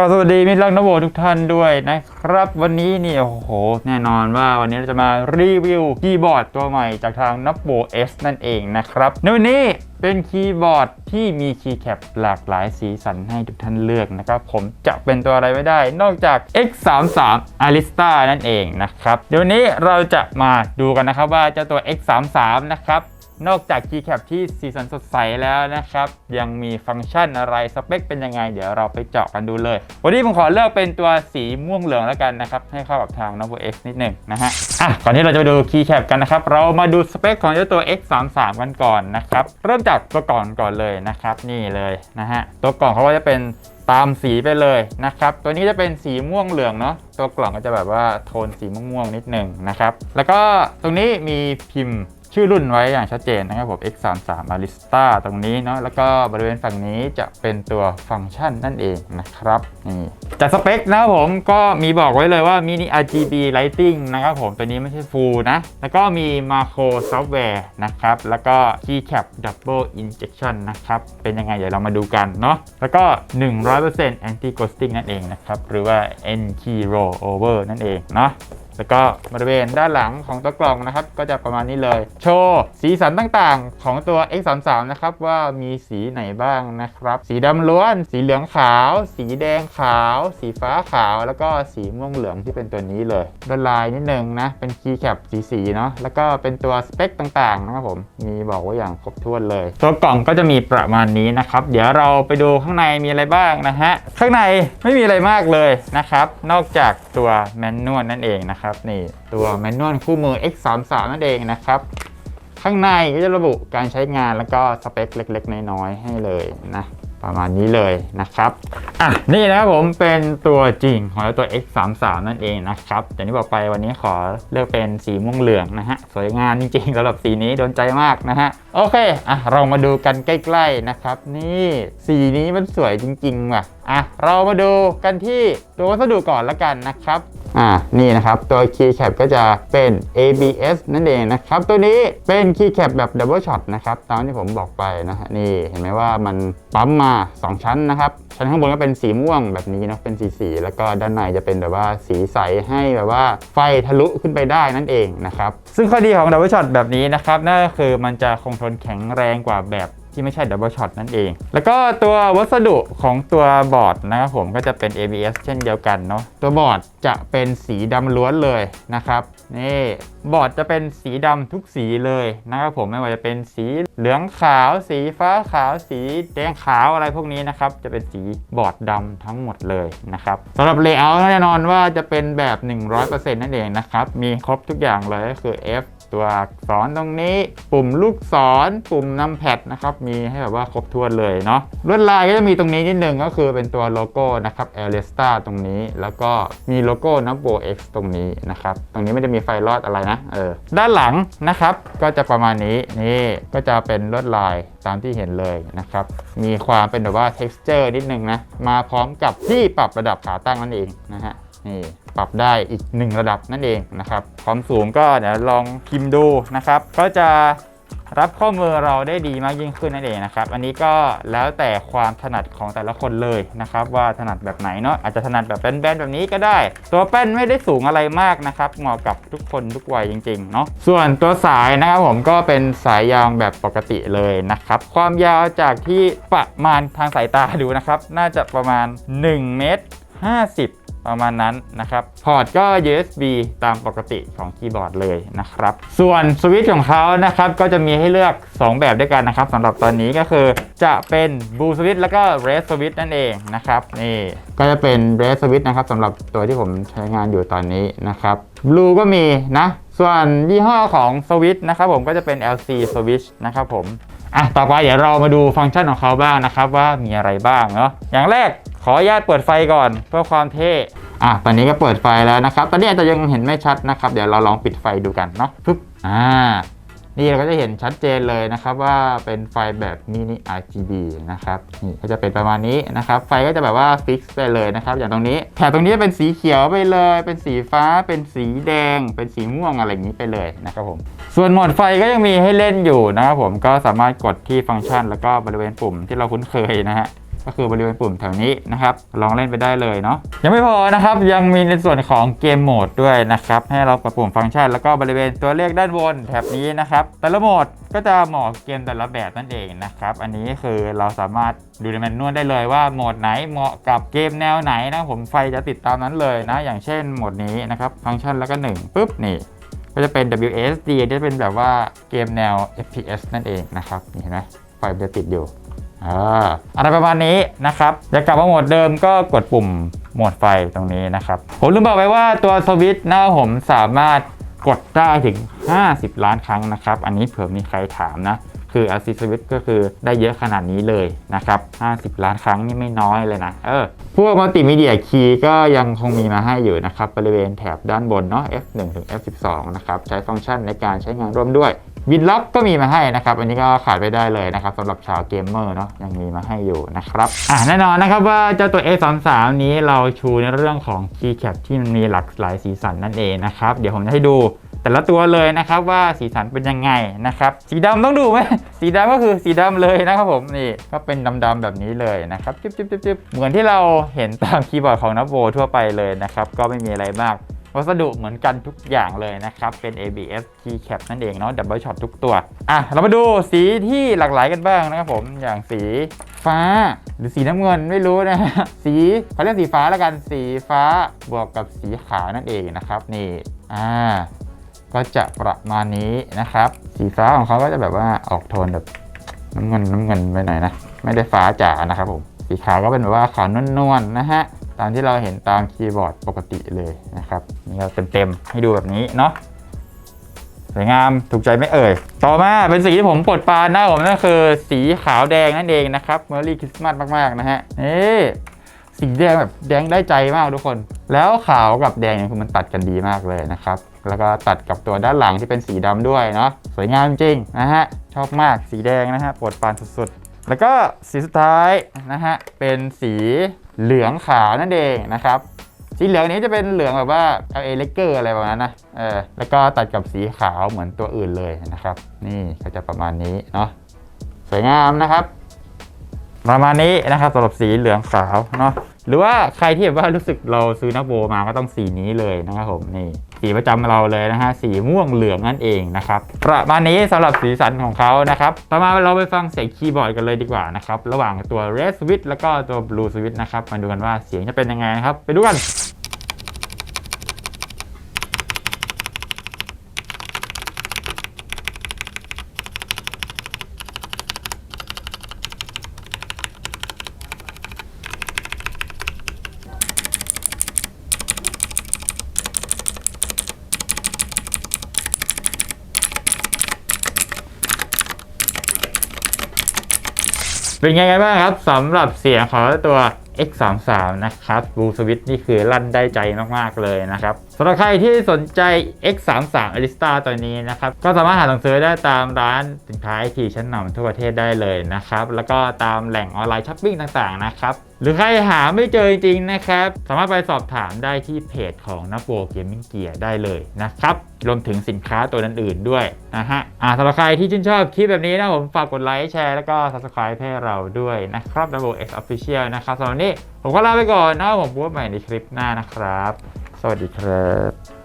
ก็สวัสดีมิตรรักนโวทุกท่านด้วยนะครับ วันนี้นี่โอ้โห แน่นอนว่าวันนี้เราจะมารีวิวคีย์บอร์ดตัวใหม่จากทาง n o b o S นั่นเองนะครับในวันนี้เป็นคีย์บอร์ดที่มีคีย์แคปหลากหลายสีสันให้ทุกท่านเลือกนะครับ ผมจะเป็นตัวอะไรไม่ได้ นอกจาก X33 Arista นั่นเองนะครับ เดี๋ยวนนี้เราจะมาดูกันนะครับว่าเจ้าตัว X33 นะครับ นอกจากคีย์แคปที่สีสันสดใสแล้วนะครับ ยังมีฟังก์ชันอะไรสเปคเป็นยังไง เดี๋ยวเราไปเจาะกันดูเลย วันนี้ผมขอเลือกเป็นตัวสีม่วงเหลืองแล้วกันนะครับ ให้เข้ากับทาง Novo X นิดหนึ่งนะฮะอะก่อนที่เราจะไปดูคีย์แคปกันนะครับ เรามาดูสเปคของเจ้าตัว X33 กันก่อนนะครับ เริ่มจากตัวกล่อนก่อนเลยนะครับ นี่เลยนะฮะตัวกล่องเขาก็จะเป็นตามสีไปเลยนะครับ ตัวนี้จะเป็นสีม่วงเหลืองเนาะ ตัวกล่องก็จะแบบว่าโทนสีม่วงๆนิดหนึ่งนะครับ แล้วก็ตรงนี้มีพิมพ์ ชื่อรุ่นไว้อย่างชัดเจนนะครับผม X33 Arista ตรงนี้เนาะแล้วก็บริเวณฝั่งนี้จะเป็นตัวฟังก์ชันนั่นเองนะครับนี่จากสเปคนะครับผมก็มีบอกไว้เลยว่ามินิ RGB Lighting นะครับผมตัวนี้ไม่ใช่ Full นะ แล้วก็มี Macro Software นะครับ แล้วก็ Keycap Double Injection นะครับ เป็นยังไงเดี๋ยวเรามาดูกันเนาะแล้วก็ 100% Anti Ghosting นั่นเองนะครับ หรือว่า N Key Rollover นั่นเองเนาะ แล้วก็บริเวณด้านหลังของตัวกล่องนะครับ ก็จะประมาณนี้เลย โชว์สีสันต่างๆ ของตัว X33 นะครับ ว่ามีสีไหนบ้างนะครับ สีดำล้วน สีเหลืองขาว สีแดงขาว สีฟ้าขาว แล้วก็สีม่วงเหลืองที่เป็นตัวนี้เลยลวดลายนิดนึงนะ เป็นคีย์แคปสีสีๆเนาะแล้วก็เป็นตัวสเปคต่างๆนะครับผมมีบอกไว้อย่างครบถ้วนเลย ตัวกล่องก็จะมีประมาณนี้นะครับ เดี๋ยวเราไปดูข้างในมีอะไรบ้างนะฮะข้างในไม่มีอะไรมากเลยนะครับ นอกจากตัวแมนนวลนั่นเองนะครับนี่ตัวแมนนวลคู่มือ X33 นั่นเองนะครับ ข้างในก็จะระบุการใช้งานแล้วก็สเปคเล็กๆ น้อยๆให้เลยนะประมาณนี้เลยนะครับอะนี่นะครับผมเป็นตัวจริงของตัว X33 นั่นเองนะครับอย่างที่บอกไปวันนี้ขอเลือกเป็นสีม่วงเหลืองนะฮะสวยงามจริงๆสำหรับสีนี้โดนใจมากนะฮะโอเคอะเรามาดูกันใกล้ๆนะครับ นี่สีนี้มันสวยจริงๆว่ะอะเรามาดูกันที่ตัววัสดุก่อนละกันนะครับ อ่านี่นะครับ ตัว Keycap ก็จะเป็น ABS นั่นเองนะครับ ตัวนี้เป็น Keycap แบบ Double Shot นะครับตามที่ผมบอกไปนะฮะนี่เห็นไหมว่ามันปั๊มมา 2 ชั้นนะครับ ชั้นข้างบนก็เป็นสีม่วงแบบนี้นะเป็นสีสีแล้วก็ด้านในจะเป็นแบบว่าสีใสให้แบบว่าไฟทะลุขึ้นไปได้นั่นเองนะครับซึ่งข้อดีของ Double Shot แบบนี้นะครับนั่นก็คือมันจะคงทนแข็งแรงกว่าแบบ ที่ไม่ใช่ดับเบิลช็อตนั่นเอง แล้วก็ตัววัสดุของตัวบอร์ดนะครับผมก็จะเป็น ABS เช่นเดียวกันเนาะตัวบอร์ดจะเป็นสีดำล้วนเลยนะครับนี่บอร์ดจะเป็นสีดำทุกสีเลยนะครับผมไม่ว่าจะเป็นสีเหลืองขาว สีฟ้าขาว สีแดงขาวอะไรพวกนี้นะครับจะเป็นสีบอร์ดดำทั้งหมดเลยนะครับสำหรับ Layout แน่นอนว่าจะเป็นแบบ 100%นั่นเองนะครับมีครบทุกอย่างเลยก็คือ F ตัวอักษรตรงนี้ ปุ่มลูกศร ปุ่มนำแพดนะครับ มีให้แบบว่าครบถ้วนเลยเนาะลวดลายก็จะมีตรงนี้นิดนึงก็คือเป็นตัวโลโก้นะครับ a i r s t a r ตรงนี้ แล้วก็มีโลโก้ n u b o X ตรงนี้นะครับ ตรงนี้ไม่ได้มีไฟลอดอะไรนะเออด้านหลังนะครับก็จะประมาณนี้นี่ก็จะเป็นลวดลายตามที่เห็นเลยนะครับ มีความเป็นแบบว่า texture นิดนึงนะ มาพร้อมกับที่ปรับระดับขาตั้งนั่นเองนะฮะนี่ ปรับได้อีก 1 ระดับนั่นเองนะครับความสูงก็เดี๋ยวลองพิมพ์ดูนะครับ ก็จะรับข้อมือเราได้ดีมากยิ่งขึ้นนั่นเองนะครับ อันนี้ก็แล้วแต่ความถนัดของแต่ละคนเลยนะครับ ว่าถนัดแบบไหนเนาะอาจจะถนัดแบบแบนๆแบบนี้ก็ได้ ตัวแป้นไม่ได้สูงอะไรมากนะครับเหมาะกับทุกคนทุกวัยจริงๆเนาะส่วนตัวสายนะครับผมก็เป็นสายยางแบบปกติเลยนะครับ ความยาวจากที่ประมาณทางสายตาดูนะครับ น่าจะประมาณ1เมตร50 ประมาณนั้นนะครับ พอร์ตก็ USB ตามปกติของคีย์บอร์ดเลยนะครับ ส่วนสวิตช์ของเขานะครับก็จะมีให้เลือก 2 แบบด้วยกันนะครับสำหรับตอนนี้ก็คือจะเป็น Blue Switch แล้วก็ Red Switch นั่นเองนะครับนี่ก็จะเป็น Red Switch นะครับสำหรับตัวที่ผมใช้งานอยู่ตอนนี้นะครับ Blue ก็มีนะ ส่วนยี่ห้อของสวิตช์นะครับผมก็จะเป็น LC Switch นะครับผมอะต่อไปเดี๋ยวเรามาดูฟังก์ชันของเขาบ้างนะครับว่ามีอะไรบ้างเนาะอย่างแรก ออนุญาตเปิดไฟก่อนเพื่อความเท่อะตอนนี้ก็เปิดไฟแล้วนะครับ ตอนนี้อาจจะยังเห็นไม่ชัดนะครับ เดี๋ยวเราลองปิดไฟดูกันเนาะปึ๊บอ่านี่เราก็จะเห็นชัดเจนเลยนะครับว่าเป็นไฟแบบมินิ RGB นะครับนี่ก็จะเป็นประมาณนี้นะครับไฟก็จะแบบว่าฟิกซ์ไปเลยนะครับอย่างตรงนี้แถบตรงนี้เป็นสีเขียวไปเลย เป็นสีฟ้าเป็นสีแดง เป็นสีม่วงอะไรอย่างนี้ไปเลยนะครับผมส่วนโหมดไฟก็ยังมีให้เล่นอยู่นะครับผมก็สามารถกดที่ฟังก์ชัน แล้วก็บริเวณปุ่มที่เราคุ้นเคยนะฮะ ก็คือบริเวณปุ่มแถวนี้นะครับ ลองเล่นไปได้เลยเนาะยังไม่พอนะครับยังมีในส่วนของเกมโหมดด้วยนะครับ ให้เรากดปุ่มฟังก์ชัน แล้วก็บริเวณตัวเลขด้านบนแถบนี้นะครับ แต่ละโหมดก็จะเหมาะเกมแต่ละแบบนั่นเองนะครับ อันนี้คือเราสามารถดูในแมนนวลได้เลยว่าโหมดไหนเหมาะกับเกมแนวไหนนะผมไฟจะติดตามนั้นเลยนะ อย่างเช่นโหมดนี้นะครับฟังก์ชันแล้วก็1ปุ๊บนี่ก็จะเป็น WSD ที่จะเป็นแบบว่าเกมแนว FPS นั่นเองนะครับ เห็นไหมไฟจะติดอยู่ อะไรประมาณนี้นะครับอยากลับมาโหมดเดิมก็กดปุ่มโหมดไฟตรงนี้นะครับผมลืมบอกไปว่าตัวสวิตช์หน้าผมสามารถกดได้ถึง 50 ล้านครั้งนะครับ อันนี้เผื่อมีใครถามนะ คือ a s s i s w i t c h ก็คือได้เยอะขนาดนี้เลยนะครับ 50 ล้านครั้งนี่ไม่น้อยเลยนะ เออ พวกมัลติมีเดียคีย์ก็ยังคงมีมาให้อยู่นะครับ บริเวณแถบด้านบนเนาะ F1 ถึง F12 นะครับ ใช้ฟังก์ชันในการใช้งานร่วมด้วย วินล็อกก็มีมาให้นะครับ อันนี้ก็ขาดไปได้เลยนะครับสำหรับชาวเกมเมอร์เนาะยังมีมาให้อยู่นะครับอะแน่นอนนะครับว่าเจ้าตัว A33 นี้เราชูในเรื่องของ Keycap ที่มันมีหลากหลายสีสันนั่นเองนะครับ เดี๋ยวผมจะให้ดูแต่ละตัวเลยนะครับว่าสีสันเป็นยังไงนะครับ สีดำต้องดูไหมสีดำก็คือสีดำเลยนะครับผมนี่ก็เป็นดำๆแบบนี้เลยนะครับจิ๊บจิ๊บจิ๊บจิ๊บเหมือนที่เราเห็นตามคีย์บอร์ดของนับโวทั่วไปเลยนะครับก็ไม่มีอะไรมาก วัสดุเหมือนกันทุกอย่างเลยนะครับ เป็น ABS keycap นั่นเองเนาะ double shot ทุกตัว อะ เรามาดูสีที่หลากหลายกันบ้างนะครับผม อย่างสีฟ้าหรือสีน้ำเงินไม่รู้นะฮะ สีเขาเรียกสีฟ้าแล้วกัน สีฟ้าบวกกับสีขาวนั่นเองนะครับ นี่ อ่า ก็จะประมาณนี้นะครับ สีฟ้าของเขาก็จะแบบว่าออกโทนแบบน้ำเงินน้ำเงินไปหน่อยนะ ไม่ได้ฟ้าจ๋านะครับผม สีขาวก็เป็นแบบว่าขาวนวลๆนะฮะ ตามที่เราเห็นตามคีย์บอร์ดปกติเลยนะครับนี่เราเต็มๆให้ดูแบบนี้เนาะสวยงามถูกใจไม่เอ่ย ต่อมาเป็นสีที่ผมปลดปานหน้าผมนั่นคือ สีขาวแดงนั่นเองนะครับเมอรี่คริสต์มาสมากๆนะฮะนี่สีแดงแบบแดงได้ใจมากทุกคน แล้วขาวกับแดงเนี่ยคือมันตัดกันดีมากเลยนะครับ แล้วก็ตัดกับตัวด้านหลังที่เป็นสีดำด้วยเนาะสวยงามจริงนะฮะชอบมากสีแดงนะฮะปรดปานสุดๆ แล้วก็สีสุดท้ายนะฮะเป็นสี เหลืองขาวนั่นเองนะครับ สีเหลืองนี้จะเป็นเหลืองแบบว่า LA l a k e r อะไรประมาณนั้นนะเออแล้วก็ตัดกับสีขาวเหมือนตัวอื่นเลยนะครับ นี่ก็จะประมาณนี้เนาะสวยงามนะครับ ประมาณนี้นะครับสำหรับสีเหลืองขาวเนาะ หรือว่าใครที่แบบว่ารู้สึกเราซื้อนักโบมาก็ต้องสีนี้เลยนะครับผมนี่สีประจำเราเลยนะฮะสีม่วงเหลืองนั่นเองนะครับประมาณนี้สำหรับสีสันของเขานะครับต่อมาเราไปฟังเสียงคีย์บอร์ดกันเลยดีกว่านะครับระหว่างตัว Red Switch แล้วก็ตัว Blue Switch นะครับมาดูกันว่าเสียงจะเป็นยังไงนะครับไปดูกัน เป็นไงกันบ้างครับสำหรับเสียงของตัว X33 นะครับ Blue Switch นี่คือลั่นได้ใจมากๆเลยนะครับสำหรับใครที่สนใจ X33 Arista ตัวนี้นะครับ ก็สามารถหาสั่งซื้อได้ตามร้านสินค้าไอทีชั้นนำทั่วประเทศได้เลยนะครับ แล้วก็ตามแหล่งออนไลน์ช้อปปิ้งต่างๆนะครับ หรือใครหาไม่เจอจริงๆนะครับ สามารถไปสอบถามได้ที่เพจของนับโบเกมมิ่งเกียร์ได้เลยนะครับ รวมถึงสินค้าตัวอื่นๆด้วยนะฮะอ่าสำหรับใครที่ชื่นชอบคลิปแบบนี้นะผมฝากกดไลค์แชร์แล้วก็ subscribe ให้เราด้วยนะครับ Double X Official นะครับสำหรับนี้ผมก็ลาไปก่อนนะผมพบใหม่ในคลิปหน้านะครับ สวัสดีครับ